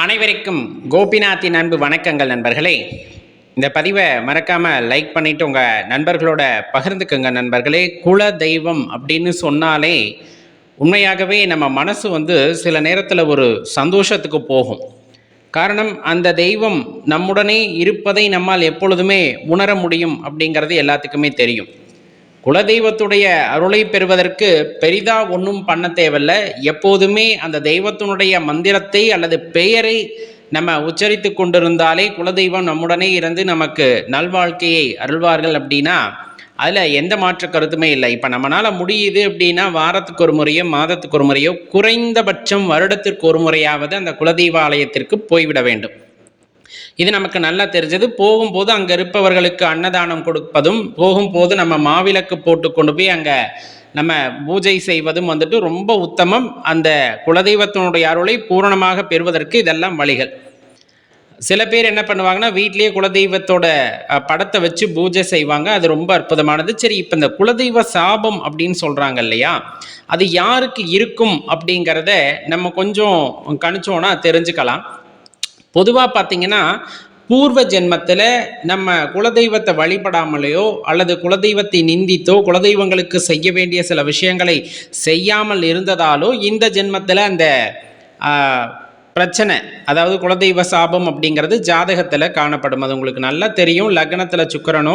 அனைவருக்கும் கோபிநாத்தின் அன்பு வணக்கங்கள் நண்பர்களே. இந்த பதிவை மறக்காமல் லைக் பண்ணிவிட்டு உங்கள் நண்பர்களோட பகிர்ந்துக்கோங்க நண்பர்களே. குல தெய்வம் அப்படின்னு சொன்னாலே உண்மையாகவே நம்ம மனசு வந்து சில நேரத்தில் ஒரு சந்தோஷத்துக்கு போகும். காரணம் அந்த தெய்வம் நம்முடனே இருப்பதை நம்மால் எப்பொழுதுமே உணர முடியும் அப்படிங்கிறது எல்லாத்துக்குமே தெரியும். குலதெய்வத்துடைய அருளை பெறுவதற்கு பெரிதா ஒன்றும் பண்ண தேவையில்ல. எப்போதுமே அந்த தெய்வத்தினுடைய மந்திரத்தை அல்லது பெயரை நம்ம உச்சரித்து கொண்டிருந்தாலே குலதெய்வம் நம்முடனே இருந்து நமக்கு நல்வாழ்க்கையை அருள்வார்கள் அப்படின்னா அதில் எந்த மாற்று கருத்துமே இல்லை. இப்போ நம்மளால் முடியுது அப்படின்னா வாரத்துக்கு ஒரு முறையோ மாதத்துக்கு ஒரு முறையோ குறைந்தபட்சம் வருடத்திற்கு ஒரு முறையாவது அந்த குலதெய்வ ஆலயத்திற்கு போய்விட வேண்டும். இது நமக்கு நல்லா தெரிஞ்சது. போகும்போது அங்கே இருப்பவர்களுக்கு அன்னதானம் கொடுப்பதும் போகும்போது நம்ம மாவிளக்கு போட்டு கொண்டு போய் அங்கே நம்ம பூஜை செய்வதும் வந்துட்டு ரொம்ப உத்தமம். அந்த குலதெய்வத்தினுடைய அருளை பூரணமாக பெறுவதற்கு இதெல்லாம் வழிகள். சில பேர் என்ன பண்ணுவாங்கன்னா வீட்லேயே குலதெய்வத்தோட படத்தை வச்சு பூஜை செய்வாங்க. அது ரொம்ப அற்புதமானது. சரி இப்போ இந்த குலதெய்வ சாபம் அப்படின்னு சொல்கிறாங்க இல்லையா? அது யாருக்கு இருக்கும் அப்படிங்கிறத நம்ம கொஞ்சம் கணிச்சோன்னா தெரிஞ்சுக்கலாம். பொதுவாக பார்த்தீங்கன்னா பூர்வ ஜென்மத்தில் நம்ம குலதெய்வத்தை வழிபடாமலேயோ அல்லது குலதெய்வத்தை நிந்தித்தோ குலதெய்வங்களுக்கு செய்ய வேண்டிய சில விஷயங்களை செய்யாமல் இருந்ததாலோ இந்த ஜென்மத்தில் அந்த பிரச்சனை. அதாவது குலதெய்வ சாபம் அப்படிங்கிறது ஜாதகத்தில் காணப்படும். அது உங்களுக்கு நல்லா தெரியும். லக்னத்தில் சுக்கரனோ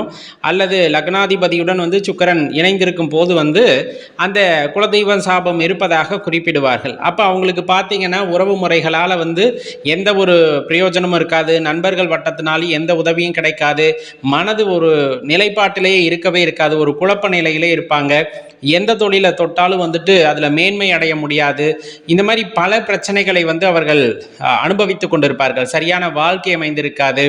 அல்லது லக்னாதிபதியுடன் வந்து சுக்கரன் இணைந்திருக்கும் போது வந்து அந்த குலதெய்வ சாபம் இருப்பதாக குறிப்பிடுவார்கள். அப்போ அவங்களுக்கு பார்த்தீங்கன்னா உறவு முறைகளால் வந்து எந்த ஒரு பிரயோஜனமும் இருக்காது. நண்பர்கள் வட்டத்தினாலும் எந்த உதவியும் கிடைக்காது. மனது ஒரு நிலைப்பாட்டிலேயே இருக்கவே இருக்காது. ஒரு குழப்ப நிலையிலே இருப்பாங்க. எந்த தொழிலை தொட்டாலும் வந்துட்டு அதில் மேன்மை அடைய முடியாது. இந்த மாதிரி பல பிரச்சனைகளை வந்து அவர்கள் அனுபவித்து கொண்டிருப்பார்கள். சரியான வாழ்க்கை அமைந்திருக்காது.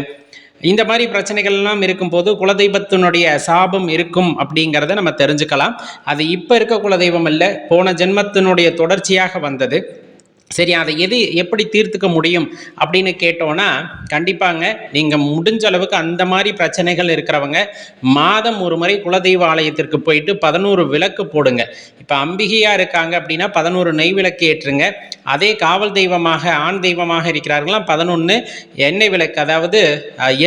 இந்த மாதிரி பிரச்சனைகள்லாம் இருக்கும்போது குலதெய்வத்தினுடைய சாபம் இருக்கும் அப்படிங்கிறத நம்ம தெரிஞ்சுக்கலாம். அது இப்போ இருக்க குலதெய்வம் இல்லை போன ஜென்மத்தினுடைய தொடர்ச்சியாக வந்தது. சரி அதை எது எப்படி தீர்த்துக்க முடியும் அப்படின்னு கேட்டோன்னா கண்டிப்பாங்க நீங்கள் முடிஞ்ச அளவுக்கு அந்த மாதிரி பிரச்சனைகள் இருக்கிறவங்க மாதம் ஒரு முறை குலதெய்வ ஆலயத்திற்கு போயிட்டு பதினோரு விளக்கு போடுங்க. இப்போ அம்பிகையாக இருக்காங்க அப்படின்னா பதினோரு நெய் விளக்கு ஏற்றுங்க. அதே காவல் தெய்வமாக ஆண் தெய்வமாக இருக்கிறார்களாம் பதினொன்று எண்ணெய் விளக்கு அதாவது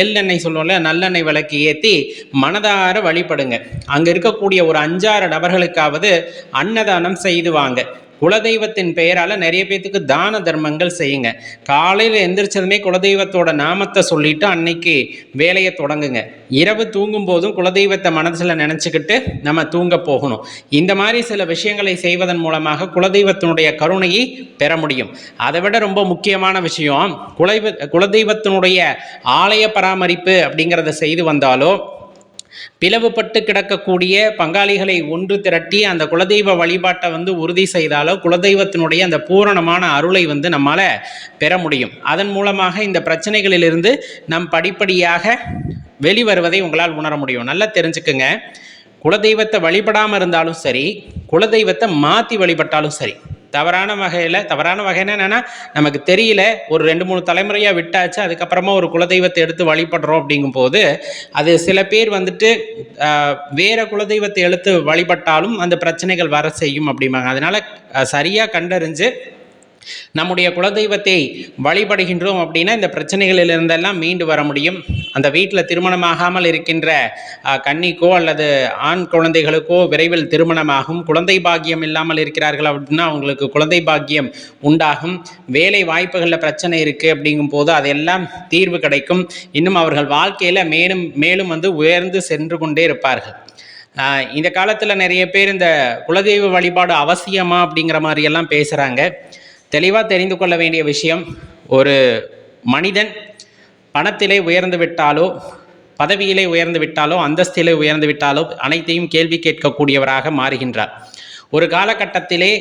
எள்ளெண்ணெய் எள் எண்ணெய் சொல்லுவோம்ல நல்லெண்ணெய் விளக்கு ஏற்றி மனதார வழிபடுங்க. அங்கே இருக்கக்கூடிய ஒரு அஞ்சாறு நபர்களுக்காவது அன்னதானம் செய்துவாங்க குலதெய்வத்தின் பெயரால் நிறைய பேத்துக்கு தான தர்மங்கள் செய்யுங்க. காலையில் எந்திரிச்சதுமே குலதெய்வத்தோட நாமத்தை சொல்லிட்டு அன்னைக்கு வேலையை தொடங்குங்க. இரவு தூங்கும் போதும் குலதெய்வத்தை மனசில் நினச்சிக்கிட்டு நம்ம தூங்க போகணும். இந்த மாதிரி சில விஷயங்களை செய்வதன் மூலமாக குலதெய்வத்தினுடைய கருணையை பெற முடியும். அதை விட ரொம்ப முக்கியமான விஷயம் குலதெய்வ குலதெய்வத்தினுடைய ஆலய பராமரிப்பு அப்படிங்கிறத செய்து வந்தாலோ பிளவுபட்டு கிடக்கக்கூடிய பங்காளிகளை ஒன்று திரட்டி அந்த குலதெய்வ வழிபாட்டை வந்து உறுதி செய்தாலோ குலதெய்வத்தினுடைய அந்த பூரணமான அருளை வந்து நம்மால் பெற முடியும். அதன் மூலமாக இந்த பிரச்சனைகளிலிருந்து நம் படிப்படியாக வெளிவருவதை உங்களால் உணர முடியும். நல்லா தெரிஞ்சுக்குங்க. குலதெய்வத்தை வழிபடாமல் இருந்தாலும் சரி குலதெய்வத்தை மாற்றி வழிபட்டாலும் சரி தவறான வகையில் தவறான வகைன்னா என்னென்னா நமக்கு தெரியல ஒரு ரெண்டு மூணு தலைமுறையாக விட்டாச்சு அதுக்கப்புறமா ஒரு குலதெய்வத்தை எடுத்து வழிபடுறோம் அப்படிங்கும்போது அது சில பேர் வந்துட்டு வேறு வேற குலதெய்வத்தை எடுத்து வழிபட்டாலும் அந்த பிரச்சனைகள் வர செய்யும் அப்படிம்பாங்க. அதனால் சரியாக கண்டறிஞ்சு நம்முடைய குலதெய்வத்தை வழிபடுகின்றோம் அப்படின்னா இந்த பிரச்சனைகளிலிருந்தெல்லாம் மீண்டு வர முடியும். அந்த வீட்டில் திருமணமாகாமல் இருக்கின்ற கன்னிக்கோ அல்லது ஆண் குழந்தைகளுக்கோ விரைவில் திருமணமாகும். குழந்தை பாக்கியம் இல்லாமல் இருக்கிறார்கள் அப்படின்னா அவங்களுக்கு குழந்தை பாக்கியம் உண்டாகும். வேலை வாய்ப்புகளில் பிரச்சனை இருக்குது அப்படிங்கும் போது அதெல்லாம் தீர்வு கிடைக்கும். இன்னும் அவர்கள் வாழ்க்கையில் மேலும் மேலும் வந்து உயர்ந்து சென்று கொண்டே இருப்பார்கள். இந்த காலத்தில் நிறைய பேர் இந்த குலதெய்வ வழிபாடு அவசியமா அப்படிங்கிற மாதிரியெல்லாம் பேசுகிறாங்க தெளிவாக தெரிந்து கொள்ள வேண்டிய விஷயம் ஒரு மனிதன் பணத்திலே உயர்ந்து விட்டாலோ பதவியிலே உயர்ந்து விட்டாலோ அந்தஸ்திலே உயர்ந்து விட்டாலோ அனைத்தையும் கேள்வி கேட்கக்கூடியவராக மாறுகின்றார். ஒரு காலகட்டத்திலே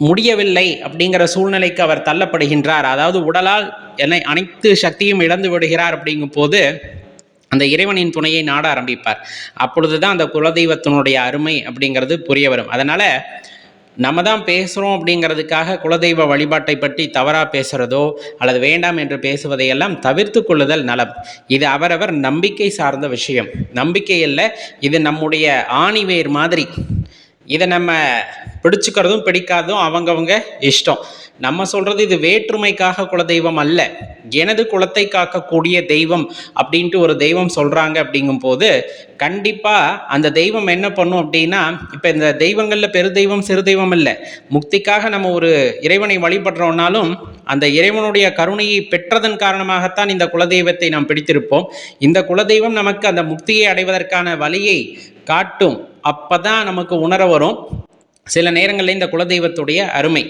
முடியவில்லை அப்படிங்கிற சூழ்நிலைக்கு அவர் தள்ளப்படுகின்றார். அதாவது உடலால் என்னை அனைத்து சக்தியும் இழந்து விடுகிறார் அப்படிங்கும் போது அந்த இறைவனின் துணையை நாட ஆரம்பிப்பார். அப்பொழுது தான் அந்த குலதெய்வத்தினுடைய அருமை அப்படிங்கிறது புரிய வரும். அதனால் நம்ம தான் பேசுகிறோம் அப்படிங்கிறதுக்காக குலதெய்வ வழிபாட்டை பற்றி தவறாக பேசுகிறதோ அல்லது வேண்டாம் என்று பேசுவதையெல்லாம் தவிர்த்து கொள்ளுதல் நலம். இது அவரவர் நம்பிக்கை சார்ந்த விஷயம். நம்பிக்கை இல்லை இது நம்முடைய ஆணிவேர் மாதிரி. இதை நம்ம பிடிச்சுக்கிறதும் பிடிக்காதும் அவங்கவங்க இஷ்டம். நம்ம சொல்றது இது வேற்றுமைக்காக குலதெய்வம் அல்ல. எனது குலத்தை காக்கக்கூடிய தெய்வம் அப்படின்ட்டு ஒரு தெய்வம் சொல்றாங்க அப்படிங்கும்போது கண்டிப்பா அந்த தெய்வம் என்ன பண்ணும் அப்படின்னா இப்ப இந்த தெய்வங்கள்ல பெரு தெய்வம் சிறு தெய்வம் இல்லை. முக்திக்காக நம்ம ஒரு இறைவனை வழிபடுறோம்னாலும் அந்த இறைவனுடைய கருணையை பெற்றதன் காரணமாகத்தான் இந்த குலதெய்வத்தை நாம் பிடித்திருப்போம். இந்த குலதெய்வம் நமக்கு அந்த முக்தியை அடைவதற்கான வழியை காட்டும். அப்போ தான் நமக்கு உணர வரும். சில நேரங்களில் இந்த குலதெய்வத்துடைய அருமை.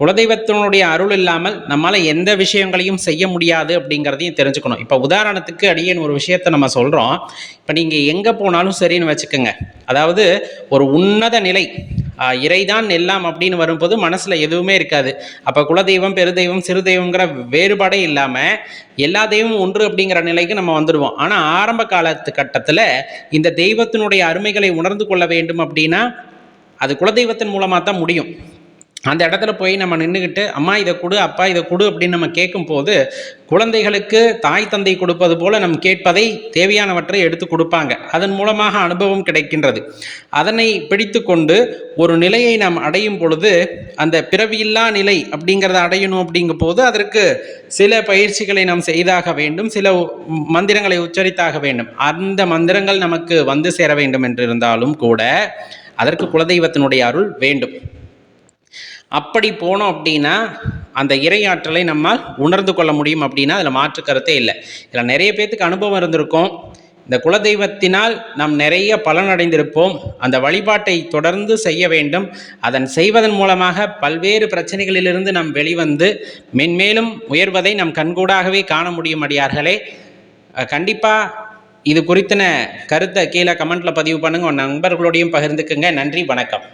குலதெய்வத்தினுடைய அருள் இல்லாமல் நம்மால் எந்த விஷயங்களையும் செய்ய முடியாது அப்படிங்கிறதையும் தெரிஞ்சுக்கணும். இப்போ உதாரணத்துக்கு அடியேன் ஒரு விஷயத்தை நம்ம சொல்கிறோம் இப்போ நீங்கள் எங்கே போனாலும் சரின்னு வச்சுக்கோங்க. அதாவது ஒரு உன்னத நிலை இறைதான் எல்லாம் அப்படின்னு வரும்போது மனசில் எதுவுமே இருக்காது. அப்போ குலதெய்வம் பெருதெய்வம் சிறு தெய்வங்கிற வேறுபாடே இல்லாமல் எல்லா தெய்வமும் ஒன்று அப்படிங்கிற நிலைக்கு நம்ம வந்துடுவோம் ஆனால் ஆரம்ப காலத்து கட்டத்தில் இந்த தெய்வத்தினுடைய அருமைகளை உணர்ந்து கொள்ள வேண்டும் அப்படின்னா அது குலதெய்வத்தின் மூலமாக தான் முடியும். அந்த இடத்துல போய் நம்ம நின்றுக்கிட்டு அம்மா இதை கொடு அப்பா இதை கொடு அப்படின்னு நம்ம கேட்கும்போது குழந்தைகளுக்கு தாய் தந்தை கொடுப்பது போல நம் கேட்பதை தேவையானவற்றை எடுத்து கொடுப்பாங்க. அதன் மூலமாக அனுபவம் கிடைக்கின்றது. அதனை பிடித்து கொண்டு ஒரு நிலையை நாம் அடையும் பொழுது அந்த பிறவியில்லா நிலை அப்படிங்கிறத அடையணும் அப்படிங்கும் போது அதற்கு சில பயிற்சிகளை நாம் செய்தாக வேண்டும் சில மந்திரங்களை உச்சரித்தாக வேண்டும். அந்த மந்திரங்கள் நமக்கு வந்து சேர வேண்டும் என்று இருந்தாலும் கூட அதற்கு குலதெய்வத்தினுடைய அருள் வேண்டும். அப்படி போனோம் அப்படின்னா அந்த இறையாற்றலை நம்மால் உணர்ந்து கொள்ள முடியும் அப்படின்னா அதில் மாற்று கருத்தே இல்லை. இதில் நிறைய பேர்த்துக்கு அனுபவம் இருந்திருக்கும். இந்த குலதெய்வத்தினால் நாம் நிறைய பலனடைந்திருப்போம். அந்த வழிபாட்டை தொடர்ந்து செய்ய வேண்டும். அதன் செய்வதன் மூலமாக பல்வேறு பிரச்சனைகளிலிருந்து நாம் வெளிவந்து மென்மேலும் உயர்வதை நம் கண்கூடாகவே காண முடியும் அடியார்களே. கண்டிப்பாக இது குறித்தன கருத்தை கீழே கமெண்ட்டில் பதிவு பண்ணுங்கள் உன் நண்பர்களோடையும் பகிர்ந்துக்குங்க. நன்றி. வணக்கம்.